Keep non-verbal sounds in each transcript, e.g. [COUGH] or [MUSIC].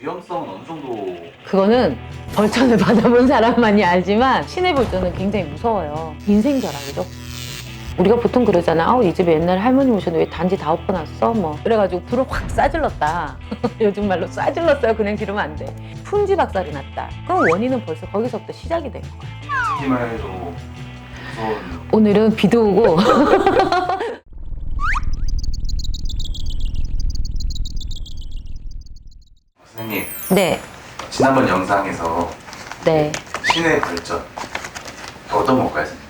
위험성은 어느 정도 그거는 벌전을 [LAUGHS] 받아본 사람만이 알지만 신의 벌전은 굉장히 무서워요. 인생 벼락이죠. 우리가 보통 그러잖아. 아우, 이 집에 옛날에 할머니 오셨는데 왜 단지 다 엎어놨어? 뭐. 그래가지고 불을 확 싸질렀다. [LAUGHS] 요즘 말로 싸질렀어요. 그냥 지르면 안 돼. 풍지 박살이 났다. 그럼 원인은 벌써 거기서부터 시작이 된 거예요. 듣기만 해도 무서운 오늘은 비도 오고 [LAUGHS] 선생님 네, 지난번 영상에서 네. 신의 발전 어떤? 선생님?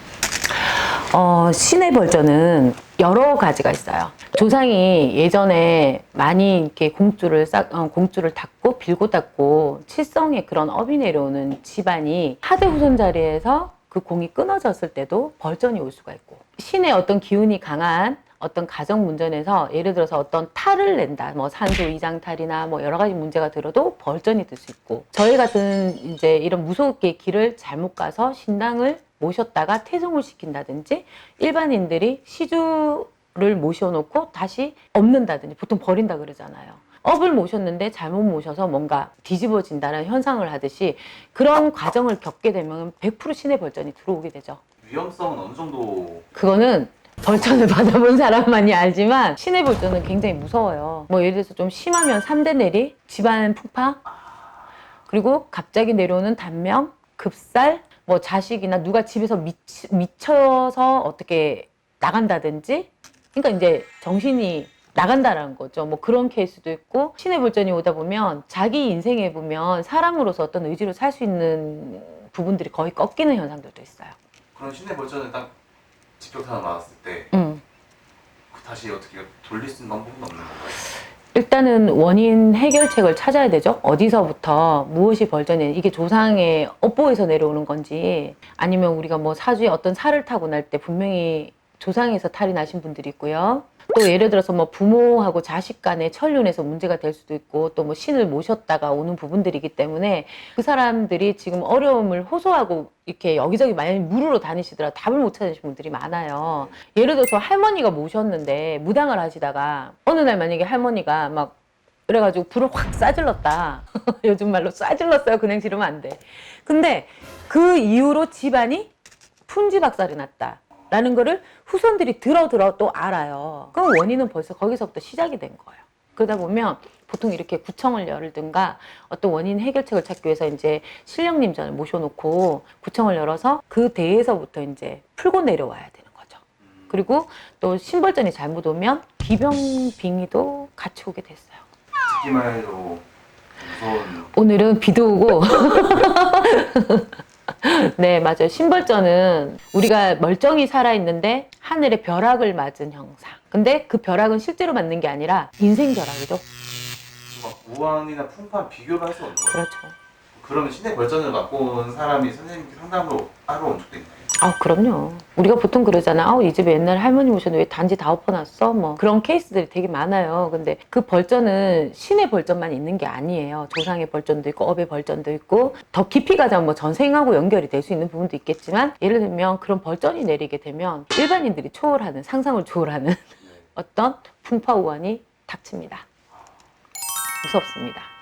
어, 신의 벌전은 여러 가지가 있어요. 조상이 예전에 많이 이렇게 공주를 싹, 어, 공주를 닦고 빌고 닦고 칠성의 그런 업이 내려오는 집안이 하대 후손 자리에서 그 공이 끊어졌을 때도 벌전이 올 수가 있고 신의 어떤 기운이 강한 어떤 가정 문전에서 예를 들어서 어떤 탈을 낸다, 뭐 산소 이장탈이나 뭐 여러 가지 문제가 들어도 벌전이 될수 있고 저희 같은 이제 이런 무속의 길을 잘못 가서 신당을 모셨다가 퇴송을 시킨다든지 일반인들이 시주를 모셔놓고 다시 없는다든지 보통 버린다 그러잖아요. 업을 모셨는데 잘못 모셔서 뭔가 뒤집어진다는 현상을 하듯이 그런 과정을 겪게 되면 100% 신의 벌전이 들어오게 되죠. 위험성은 어느 정도 그거는 벌전을 [LAUGHS] 받아본 사람만이 알지만 신의 벌전은 굉장히 무서워요. 뭐 예를 들어서 좀 심하면 3대 내리, 집안 풍파, 그리고 갑자기 내려오는 단명, 급살, 뭐 자식이나 누가 집에서 미치, 미쳐서 어떻게 나간다든지 그러니까 이제 정신이 나간다라는 거죠. 뭐 그런 케이스도 있고 신의 불전이 오다 보면 자기 인생에 보면 사람으로서 어떤 의지로 살 수 있는 부분들이 거의 꺾이는 현상들도 있어요. 그런 신의 발전을 딱 직격탄을 맞았을 때 음. 그 다시 어떻게 돌릴 수 있는 방법은 없는 건가요? 일단은 원인 해결책을 찾아야 되죠. 어디서부터 무엇이 벌전이 이게 조상의 업보에서 내려오는 건지 아니면 우리가 뭐 사주에 어떤 살을 타고 날 때 분명히 조상에서 탈이 나신 분들이 있고요. 또 예를 들어서 뭐 부모하고 자식 간의 천륜에서 문제가 될 수도 있고 또 뭐 신을 모셨다가 오는 부분들이기 때문에 그 사람들이 지금 어려움을 호소하고 이렇게 여기저기 만약에 물으러 다니시더라 답을 못 찾으신 분들이 많아요. 예를 들어서 할머니가 모셨는데 무당을 하시다가 어느 날 만약에 할머니가 막 그래가지고 불을 확 싸질렀다. [LAUGHS] 요즘 말로 싸질렀어요. 그냥 지르면 안 돼. 근데 그 이후로 집안이 풍지박살이 났다. 라는 거를 후손들이 들어 들어 또 알아요. 그럼 원인은 벌써 거기서부터 시작이 된 거예요. 그러다 보면 보통 이렇게 구청을 열든가 어떤 원인 해결책을 찾기 위해서 이제 신령님전을 모셔놓고 구청을 열어서 그 대에서부터 이제 풀고 내려와야 되는 거죠. 그리고 또 신벌전이 잘못 오면 기병빙의도 같이 오게 됐어요. 듣기만 해도 무서운 오늘은 비도 오고 [LAUGHS] [LAUGHS] 네 맞아요 신벌전은 우리가 멀쩡히 살아있는데 하늘에 벼락을 맞은 형상 근데 그 벼락은 실제로 맞는 게 아니라 인생 벼락이죠 막 우환이나 풍파 비교를 할 수 없는 거예요. 그렇죠 그러면 신의 맡고 온 사람이 선생님께 상담으로 따로 온 적도 있나요? 아 그럼요. 우리가 보통 그러잖아. 아우 이 집에 옛날에 할머니 오셨는데 왜 단지 다 엎어놨어? 뭐 그런 케이스들이 되게 많아요. 근데 그 벌전은 신의 벌전만 있는 게 아니에요. 조상의 벌전도 있고 업의 벌전도 있고 더 깊이 가자면 뭐 전생하고 연결이 될 수 있는 부분도 있겠지만 예를 들면 그런 벌전이 내리게 되면 일반인들이 초월하는 상상을 초월하는 네. [LAUGHS] 어떤 풍파우환이 닥칩니다. 무섭습니다